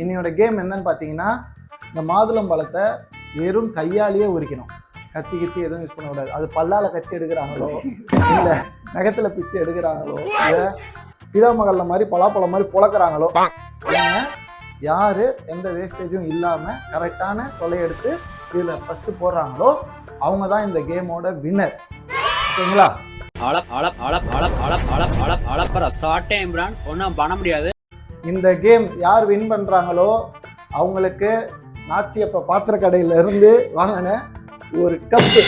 இன்னையோட கேம் என்னன்னு பார்த்தீங்கன்னா இந்த மாதுளம் பழத்தை வெறும் கையாலேயே உரிக்கணும். கத்தி கத்தி எதுவும் யூஸ் பண்ணக்கூடாது. அது பல்லால் கச்சி எடுக்கிறாங்களோ இல்லை நகத்தில் பிச்சு எடுக்கிறாங்களோ இல்லை பிதாமகல்ல மாதிரி பலாப்பழம் மாதிரி புழக்கிறாங்களோ யார் எந்த வேஸ்டேஜும் இல்லாமல் கரெக்டான சொலை எடுத்து இதில் ஃபஸ்ட்டு போடுறாங்களோ அவங்க தான் இந்த கேமோட வின்னர் ஓகேங்களா? அளப் அளப் அளப் அளப் அளப் அளப் அளப் அளப்பற சாட்டே இம்ரான் ஒன்றும் பண்ண முடியாது. இந்த கேம் யார் வின் பண்றாங்களோ அவங்களுக்கு நாச்சியப்ப பாத்திர கடையில இருந்து வாங்கின ஒரு cup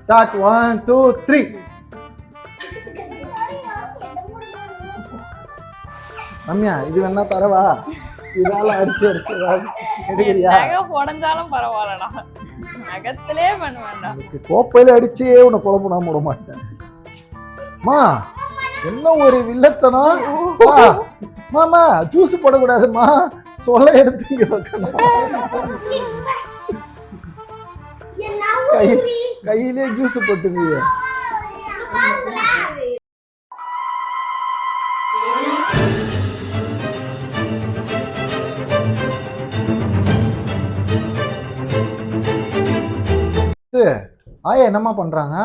start one two three Ramya இது வேணா தரவா? இதால அடிச்சு அடிச்சு எடுக்கிறியா? உடஞ்சாலும் பரவாயில்லடா. நகத்திலே பண்ண வேண்டாம் அதுக்கு கோப்பையில அடிச்சே உன்னை குழம்பு விட மாட்டேன். மா என்ன ஒரு வில்லத்தனம். மாமா ஜூஸ் போடக்கூடாதும்மா சொல்ல எடுத்து இங்க வைக்கணும் கை கையிலே ஜூஸ் போட்டுருவீங்க ஆயா என்னம்மா பண்றாங்க?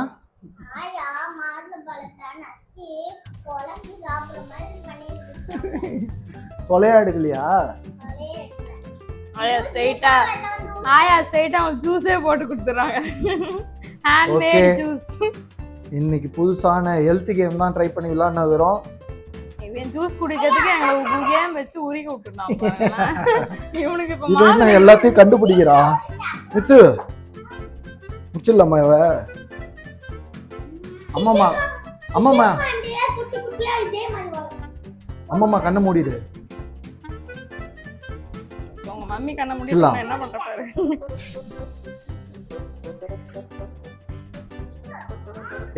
சொலையா எடுக்கலையா? ஆயா ஸ்ட்ரைட்டா ஆயா ஸ்ட்ரைட்டா அவங்களுக்கு ஜூஸே போட்டு கொடுத்துறாங்க ஹேண்ட்மேட். ஜூஸ் இன்னைக்கு புதுசான ஹெல்த் கேம் தான் ட்ரை பண்ணி விளாட்னுக்குறோம் இவன் ஜூஸ் குடிக்கிறதுக்கு எங்களை கேம் வச்சு உரிக்க விட்டுருந்தான். இவனுக்கு இப்ப இது என்ன மாதுளை- எல்லாத்தையும் கண்டுபிடிக்கிறா? மித்து. முச்சிடலாமா இவ. அம்மாம்மா. அம்மாம்மா. அம்மாம்மா கண்ணை மூடிடு உங்க மம்மி கண்ண சில்லா. முடியும் என்ன பண்ற பாரு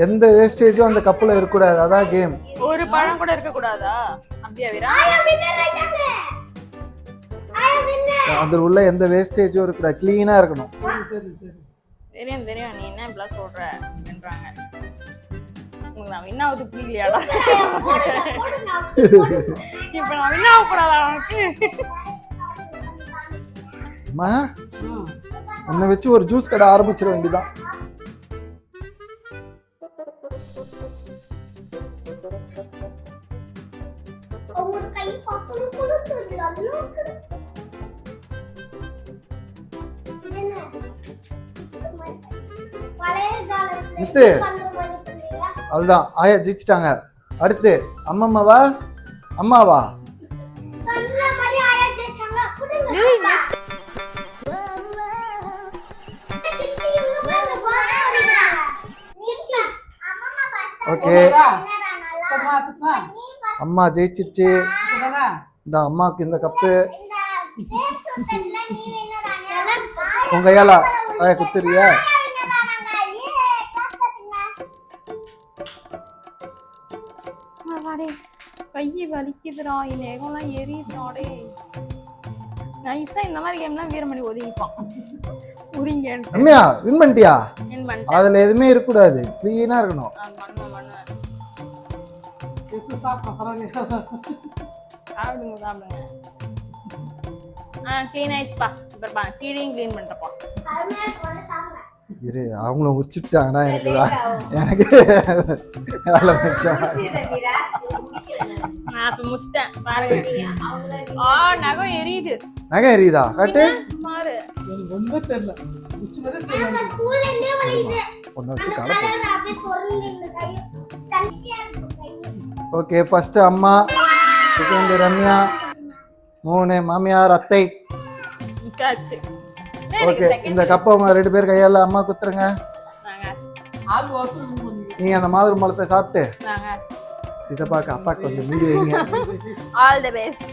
எந்த வேஸ்டேஜும் அந்த கப்பில் இருக்கக்கூடாது அதான் கேம் ஒரு பழம் கூட இருக்க கூடாதா அப்படியா வீரா அதில் உள்ள எந்த வேஸ்டேஜும் இருக்கக்கூடாது க்ளீனாக இருக்கணும் தெரியும் தெரியும் நீ என்ன இப்படிலாம் சொல்ற என்றாங்க உங்களுக்கு நான் வின் வச்சு ஒரு ஜூஸ் கடை ஆரம்பிச்சிட வேண்டியதான் முத்து அதுதான். ஆயா ஜெயிச்சிட்டாங்க. அடுத்து அம்மம்மாவா? அம்மாவா? ஓகே. அம்மா ஜெயிச்சிருச்சு. இந்த அம்மாவுக்கு இந்த கப்பு. உங்க ஏலா குத்துறியா? வலிக்குதுடா என் ஏகம்லாம் எரியுதுடாடே நைஸா இந்த மாதிரி கேம்லாம் வீரமணி ஒதுங்கிப்பான் ஒதுங்க ரம்யா வின் பண்ணிட்டியா? வின் பண்ணிட்டேன். அதுல எதுவுமே இருக்கக்கூடாது. க்ளீனா இருக்கணும். நான் பண்ணுவேன் பண்ணுவேன். சாப்பிடுங்க சாப்பிடுங்க. ஆ க்ளீன் ஆயிடுச்சுப்பா. இப்போ பா கீழையும் க்ளீன் பண்ணிட்டப்பா இரு அவங்கள உரிச்சுட்டாங்கன்னா எனக்கு எனக்கு மிச்சம். நான் இப்போ முடிச்சிட்டேன் பாருங்க. ஆ நகம் எரியுது. நகை எரியுதா? காட்டு. மாறு ஒன்று வச்சு கடை ஓகே ஃபர்ஸ்ட் அம்மா செகண்ட் ரம்யா மூணு மாமியார் அத்தை. ஓகே இந்த கப்பை உங்க ரெண்டு பேர் கையால அம்மா குத்துருங்க. நாங்க. அந்த மாதிரி பழத்தை சாப்பிட்டு சித்தப்பாக்கு அப்பாக்கு கொஞ்சம் மீதி வைங்க. ஆல் தி பெஸ்ட்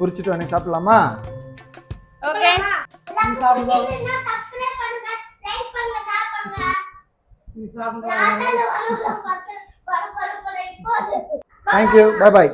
குறிச்சிட்டு வந்து சாப்பிடலாமா? ஓகே சாப்பிடுங்க தேங்க்யூ பாய் பாய்